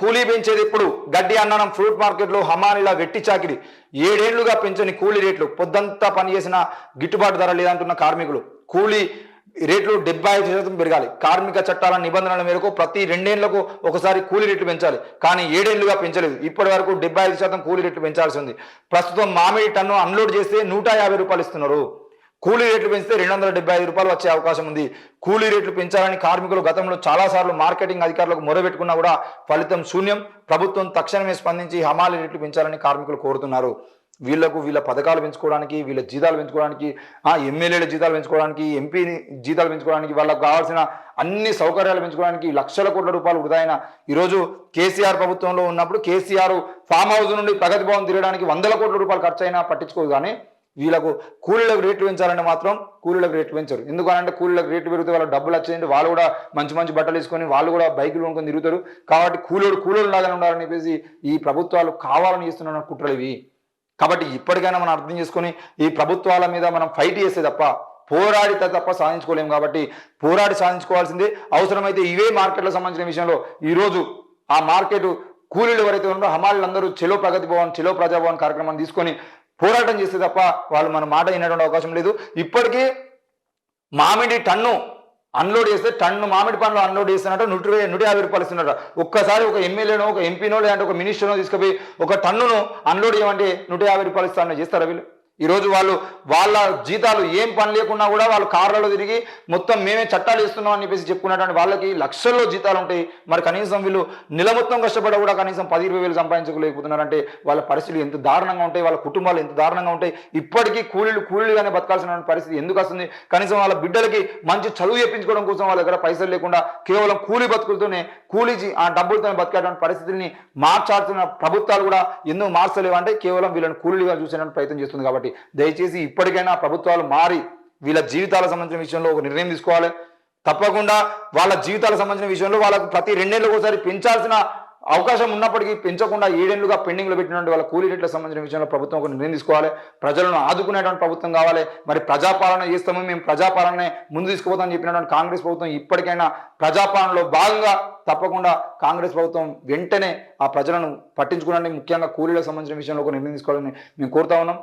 కూలీ పెంచేది ఇప్పుడు గడ్డి అన్నం ఫ్రూట్ మార్కెట్లో హమానిలా వెట్టి చాకిరి. ఏడేళ్ళుగా పెంచని కూలీ రేట్లు. పొద్దంతా పనిచేసిన గిట్టుబాటు ధర లేదంటున్న కార్మికులు. కూలీ రేట్లు డెబ్బై ఐదు శాతం పెరగాలి. కార్మిక చట్టాల నిబంధనల మేరకు ప్రతి రెండేళ్ళకు ఒకసారి కూలీ రేట్లు పెంచాలి. కానీ ఏడేళ్ళుగా పెంచలేదు. ఇప్పటి వరకు డెబ్బై ఐదు శాతం కూలీ రేట్లు పెంచాల్సి ఉంది. ప్రస్తుతం మామిడి టన్ను అన్లోడ్ చేస్తే నూట యాభై రూపాయలు ఇస్తున్నారు. కూలీ రేట్లు పెంచితే రెండు వందల డెబ్బై ఐదు రూపాయలు వచ్చే అవకాశం ఉంది. కూలీ రేట్లు పెంచాలని కార్మికులు గతంలో చాలాసార్లు మార్కెటింగ్ అధికారులకు మొరబెట్టుకున్నా కూడా ఫలితం శూన్యం. ప్రభుత్వం తక్షణమే స్పందించి హమాలీ రేట్లు పెంచాలని కార్మికులు కోరుతున్నారు. వీళ్ళకు వీళ్ళ పథకాలు పెంచుకోవడానికి వీళ్ళ జీతాలు పెంచుకోవడానికి ఆ ఎమ్మెల్యేల జీతాలు పెంచుకోవడానికి ఎంపీ జీతాలు పెంచుకోవడానికి వాళ్ళకు కావాల్సిన అన్ని సౌకర్యాలు పెంచుకోవడానికి లక్షల కోట్ల రూపాయలు వృధాయిన ఈరోజు కేసీఆర్ ప్రభుత్వంలో ఉన్నప్పుడు కేసీఆర్ ఫామ్ హౌస్ నుండి ప్రగతి భవన్ తిరగడానికి వందల కోట్ల రూపాయలు ఖర్చు అయినా పట్టించుకోదు కానీ వీళ్ళకు కూలీలకు రేట్లు పెంచాలంటే మాత్రం కూలీలకు రేట్లు పెంచరు. ఎందుకనంటే కూలీలకు రేట్లు పెరిగితే వాళ్ళకి డబ్బులు వచ్చేయండి వాళ్ళు కూడా మంచి మంచి బట్టలు వేసుకొని వాళ్ళు కూడా బైకులు కొనుక్కొని తిరుగుతారు. కాబట్టి కూలోడు కూలీలు లాగానే ఉండాలని చెప్పేసి ఈ ప్రభుత్వాలు కావాలని చేస్తున్న కుట్రలు ఇవి. కాబట్టి ఇప్పటికైనా మనం అర్థం చేసుకొని ఈ ప్రభుత్వాల మీద మనం ఫైట్ చేస్తే తప్ప పోరాడితే తప్ప సాధించుకోలేము కాబట్టి పోరాడి సాధించుకోవాల్సిందే. అవసరమైతే ఇవే మార్కెట్లకు సంబంధించిన విషయంలో ఈరోజు ఆ మార్కెట్ కూలీలు ఎవరైతే ఉన్నారో హమాలీలు అందరూ చెలో ప్రగతి భవన్ చెలో ప్రజాభవన్ కార్యక్రమాన్ని తీసుకొని పోరాటం చేస్తే తప్ప వాళ్ళు మన మాట వినటువంటి అవకాశం లేదు. ఇప్పటికీ మామిడి టన్ను అన్లోడ్ చేస్తే టన్ను మామిడి పండ్లు అన్లోడ్ చేస్తున్నట్టు నూట నూట యాభై రూపాయలు ఇస్తున్నట్టు. ఒక్కసారి ఒక ఎమ్మెల్యేనో ఒక ఎంపీనో లేదంటే ఒక మినిస్టర్నో తీసుకుపోయి ఒక టన్నును అన్లోడ్ చేయమంటే నూట యాభై రూపాయలు ఇస్తానని చేస్తారా వీళ్ళు? ఈరోజు వాళ్ళు వాళ్ళ జీతాలు ఏం పని లేకున్నా కూడా వాళ్ళు కార్లలో తిరిగి మొత్తం మేమే చట్టాలు ఇస్తున్నాం అని చెప్పేసి చెప్పుకున్నటువంటి వాళ్ళకి లక్షల్లో జీతాలు ఉంటాయి. మరి కనీసం వీళ్ళు నెల మొత్తం కష్టపడ కూడా కనీసం పది ఇరవై వేలు సంపాదించలేకపోతున్నారంటే వాళ్ళ పరిస్థితులు ఎంత దారుణంగా ఉంటాయి వాళ్ళ కుటుంబాలు ఎంత దారుణంగా ఉంటాయి. ఇప్పటికీ కూలీలు కూలీలుగానే బతకాల్సిన పరిస్థితి ఎందుకు వస్తుంది? కనీసం వాళ్ళ బిడ్డలకి మంచి చదువు చెప్పించుకోవడం కోసం వాళ్ళ దగ్గర పైసలు లేకుండా కేవలం కూలీ బతుకులతోనే కూలీ ఆ డబ్బులతోనే బతికేటువంటి పరిస్థితిని మార్చాల్సిన ప్రభుత్వాలు కూడా ఎందుకు మార్చలేవు అంటే కేవలం వీళ్ళని కూలీలుగా చూసేటువంటి ప్రయత్నం చేస్తుంది కాబట్టి దయచేసి ఇప్పటికైనా ప్రభుత్వాలు మారి వీళ్ళ జీవితాల సంబంధించిన విషయంలో ఒక నిర్ణయం తీసుకోవాలి. తప్పకుండా వాళ్ళ జీవితాలకు సంబంధించిన విషయంలో వాళ్ళకు ప్రతి రెండేళ్ళకి ఒకసారి పెంచాల్సిన అవకాశం ఉన్నప్పటికీ పెంచకుండా ఏడేళ్ళుగా పెండింగ్లో పెట్టినటువంటి వాళ్ళ కూలీ రేట్లకు సంబంధించిన విషయంలో ప్రభుత్వం ఒక నిర్ణయం తీసుకోవాలి. ప్రజలను ఆదుకునేటువంటి ప్రభుత్వం కావాలి. మరి ప్రజాపాలన చేస్తాము మేము ప్రజాపాలనే ముందు తీసుకుపోతామని చెప్పినటువంటి కాంగ్రెస్ ప్రభుత్వం ఇప్పటికైనా ప్రజాపాలనలో భాగంగా తప్పకుండా కాంగ్రెస్ ప్రభుత్వం వెంటనే ఆ ప్రజలను పట్టించుకోవడానికి ముఖ్యంగా కూలీలకు సంబంధించిన విషయంలో ఒక నిర్ణయం తీసుకోవాలని మేము కోరుతా ఉన్నాం.